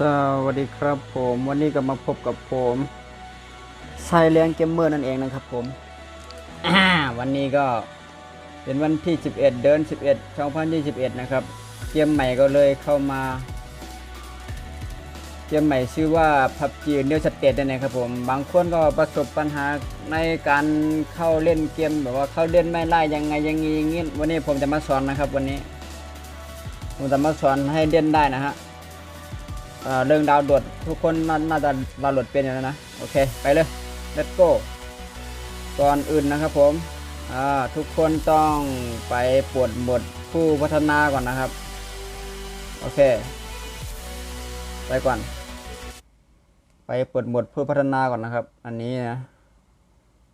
สวัสดีครับผมวันนี้ก็มาพบกับผมไซเลียนเกมเมอร์นั่นเองนะครับผมวันนี้ก็เป็นวันที่ 11 เดือน 11 2021 นะครับ เกมใหม่ก็เลยเข้ามา เกมใหม่ชื่อว่า PUBG New State นั่นเองครับผมบางคนก็ประสบปัญหาในการเข้าเล่นเกมแบบว่าเข้าเล่นไม่ได้ยังไงยังงี้ย่างงี้วันนี้ผมจะมาสอนนะครับ วันนี้ ผมจะมาสอนให้เล่นได้นะฮะ เรื่องดาวโหลดทุกคนน่านาจะดาวโหลดเป็นอยู่แล้วนะ โอเค ไปเลย let's go ก่อนอื่นนะครับผมทุกคนต้องไปปวดหมดผู้พัฒนาก่อนนะครับ โอเค ไปก่อน ไปเปิดหมดผู้พัฒนาก่อนนะครับ อันนี้นะ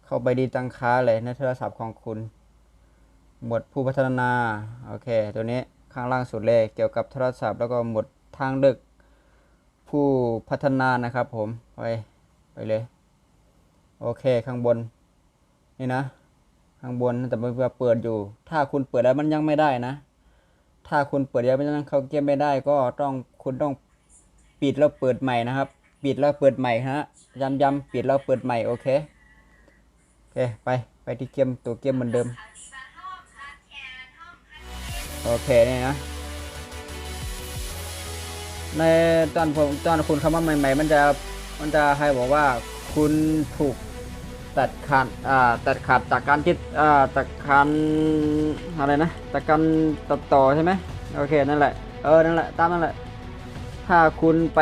เข้าไปดีตั้งค่าเลยในโทรศัพท์ของคุณ หมดผู้พัฒนา โอเค ตัวนี้ข้างล่างสุดเลย เกี่ยวกับโทรศัพท์แล้วก็หมดทางเลือก ผู้พัฒนานะครับผม ไปไปเลย โอเคข้างบน นี่นะ ข้างบนแต่มันเปิดอยู่ ถ้าคุณเปิดแล้วมันยังไม่ได้นะ ถ้าคุณเปิดแล้วมันยังเข้าเกมไม่ได้ก็ต้องคุณต้องปิดแล้วเปิดใหม่นะครับ ปิดแล้วเปิดใหม่ฮะย้ำย้ำปิดแล้วเปิดใหม่โอเคโอเคไปไปที่เกมตัวเกมเหมือนเดิม โอเคนี่นะ ในตอนผมตอนคุณเข้ามาใหม่ ๆ มันจะมันจะให้บอกว่าคุณถูกตัดขาดอ่าตัดขาดจากการติดอ่าตัดการอะไรนะจากการตัดต่อใช่ไหมโอเคนั่นแหละเออนั่นแหละตามนั่นแหละ ถ้าคุณไป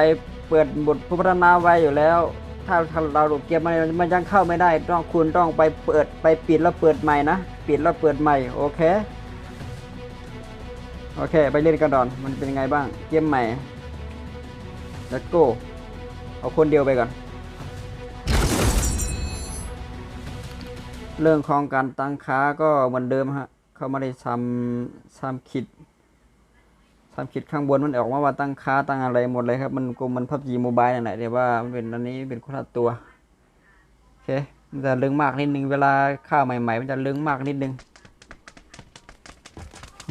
เปิดบทผู้พัฒนาไว้อยู่แล้ว ถ้าเราหลดเกมมันมันยังเข้าไม่ได้ ต้องคุณต้องไปเปิดไปปิดแล้วเปิดใหม่นะปิดแล้วเปิดใหม่โอเคโอเค ไปเล่นกันดอนมันเป็นยังไงบ้างเกมใหม่ let's go เอาคนเดียวไปก่อน เรื่องของการตั้งค่าก็เหมือนเดิมฮะ เขาไม่ได้ทำทำคิดทำคิดข้างบนมันออกมาว่าตั้งค่าตั้งอะไรหมดเลยครับ มันกลมมันพับจีโมบายนั่นแหละแต่ว่ามันเป็นอันนี้เป็นคนละตัวโอเคมันจะเรื่องมากนิดนึงเวลาข้าวใหม่ ๆ มันจะเรื่องมากนิดนึง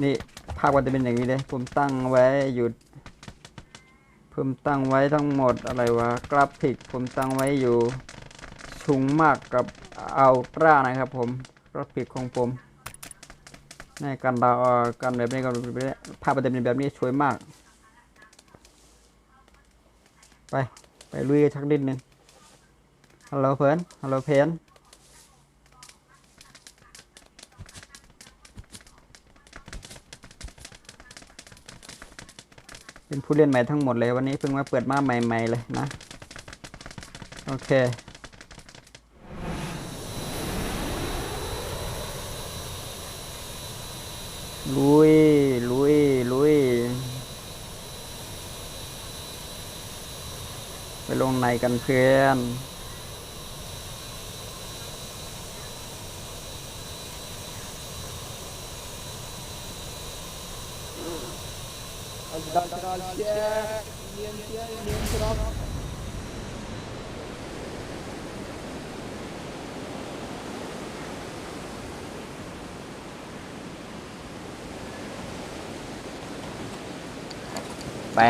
นี่ภาพมันจะเป็นอย่างนี้เลย ผมตั้งไว้อยู่ ผมตั้งไว้ทั้งหมดอะไรวะกราฟิกผมตั้งไว้อยู่สูงมากกับอัลตร้านะครับ ผมกราฟิกของผมในการดาวเอ่อการแบบนี้ก็แบบนี้ภาพมันจะเป็นแบบนี้สวยมาก ไป ไปลุยชักนิดนึงฮัลโหลเพื่อนฮัลโหลเพน เป็นผู้เล่นใหม่ทั้งหมดเลยวันนี้เพิ่งมาเปิดมาใหม่ ๆ เลยนะ โอเค ลุย ลุย ลุย ไปลงในกันเพื่อน ไป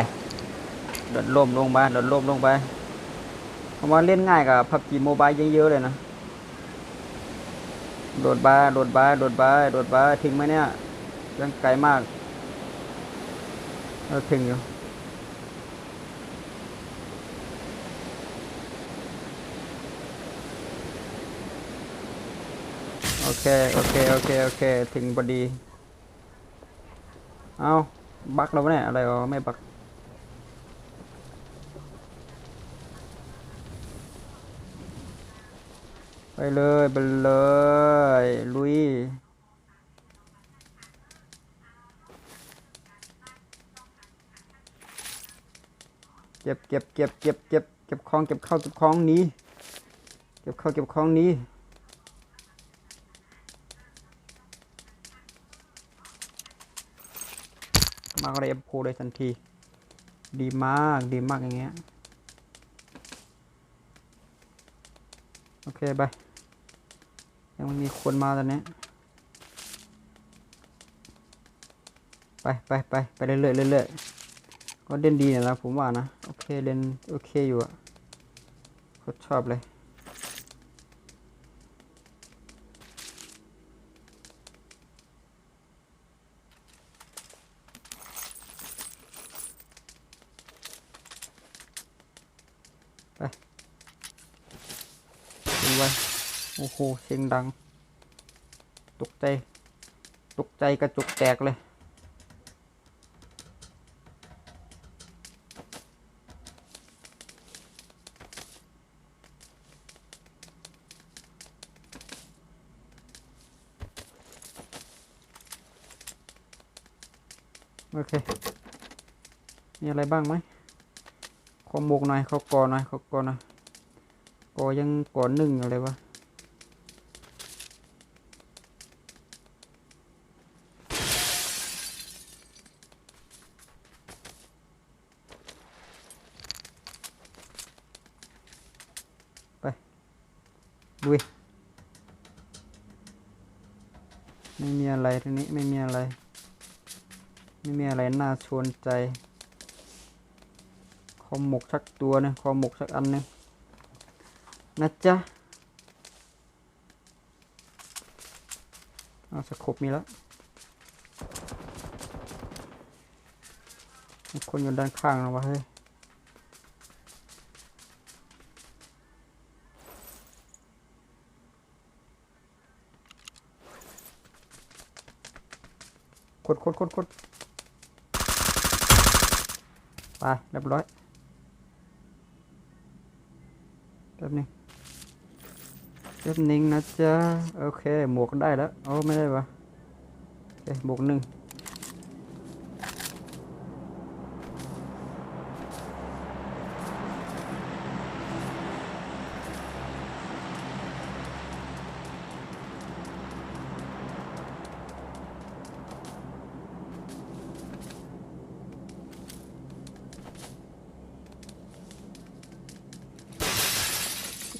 โดดล่มลงไปโดดล่มลงไปเพราะว่าเล่นง่ายกับพับจีโมบายเยอะๆเลยนะโดดไปโดดไปโดดไปโดดไปถึงไหมเนี่ยยังไกลมาก ถึงอยู่โอเค โอเค โอเค โอเค ถึงพอดี เอาบักแล้วเนี่ย อะไรวะไม่บักไปเลย ไปเลย ลุย ก็บเก็บเก็บเก็บเก็บเก็บของเก็บข้าวเก็บของนี้ เก็บข้าวเก็บของนี้มาก็ได้เอฟโพเลยทันที ดีมากดีมากอย่างเงี้ยโอเคไปยังมีคนมาตอนนี้ไปไปไปไปเรื่อยเรื่อย ก็เล่นดีนะผมว่านะ โอเคเล่นโอเคอยู่อะโคตรชอบเลย ไปดูไวโอ้โห เสียงดัง ตกใจ ตกใจกระจุกแตกเลย โอเค มีอะไรบ้างไหมขอหมกหน่อยเขากอหน่อยเขากอหน่อยกอยังกอหนึ่งอะไรวะไปดุยไม่มีอะไรทีนี้ไม่มีอะไร ไม่มีอะไรน่าชวนใจ คอหมกสักตัวหนึงคอหมกสักอันหนึงนะจ๊ะเอาสกบมีแล้วคนอยู่ด้านข้างนะวะเฮ้ยกดกดกดกด ไปเรียบร้อยแป๊บนึงแป๊บนึงนะจ๊ะ โอเค หมวกได้แล้ว โอ้ ไม่ได้ปะโอเคบวกหนึ่ง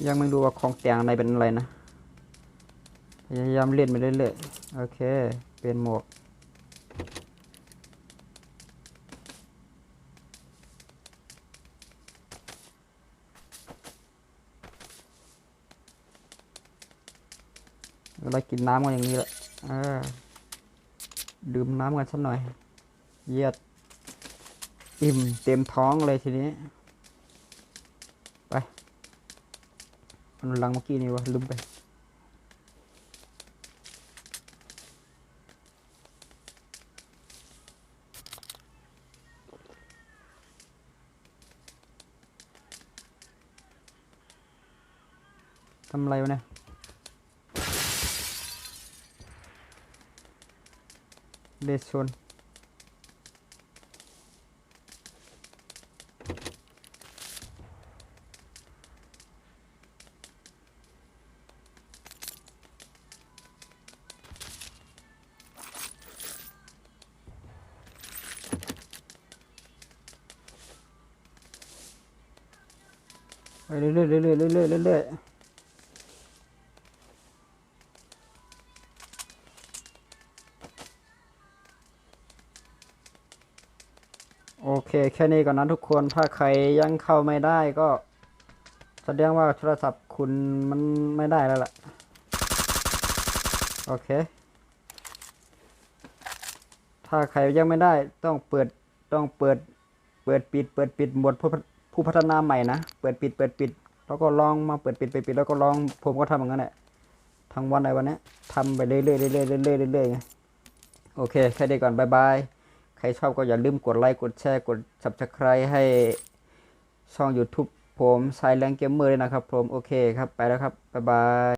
ยังไม่รู้ว่าของแต่งอะไรเป็นอะไรนะ พยายามเล่นไปเรื่อยๆ โอเค เป็นหมวก เวลากินน้ำก็อย่างนี้แหละดื่มน้ำกันสักหน่อย เยียด อิ่มเต็มท้องเลยทีนี้ ไป มันลังเมื่อกี้ ไปทำอะไรวะเนี่ยเลสชนไปเรื่อยๆเรื่อยๆเรื่อยๆเรื่อยๆโอเค แค่นี้ก่อนนะทุกคน ถ้าใครยังเข้าไม่ได้ก็แสดงว่าโทรศัพท์คุณมันไม่ได้แล้วล่ะ โอเค ถ้าใครยังไม่ได้ต้องเปิดต้องเปิด เปิดปิด เปิดปิดหมด ผู้พัฒนาใหม่นะ เปิดปิดเปิดปิด แล้วก็ลองมาเปิดปิดเปิดปิด แล้วก็ลอง ผมก็ทำอย่างนั้นแหละ ทั้งวันในวันนี้ทำไปเรื่อยๆเรื่อยๆเรื่อยๆเรื่อยๆโอเค แค่นี้ก่อนบายบาย ใครชอบก็อย่าลืมกดไลค์ กดแชร์ กด subscribe ให้ช่อง YouTube ผม s i l e n t Gamer ด้วยนะครับผม โอเคครับ ไปแล้วครับ บ๊ายบาย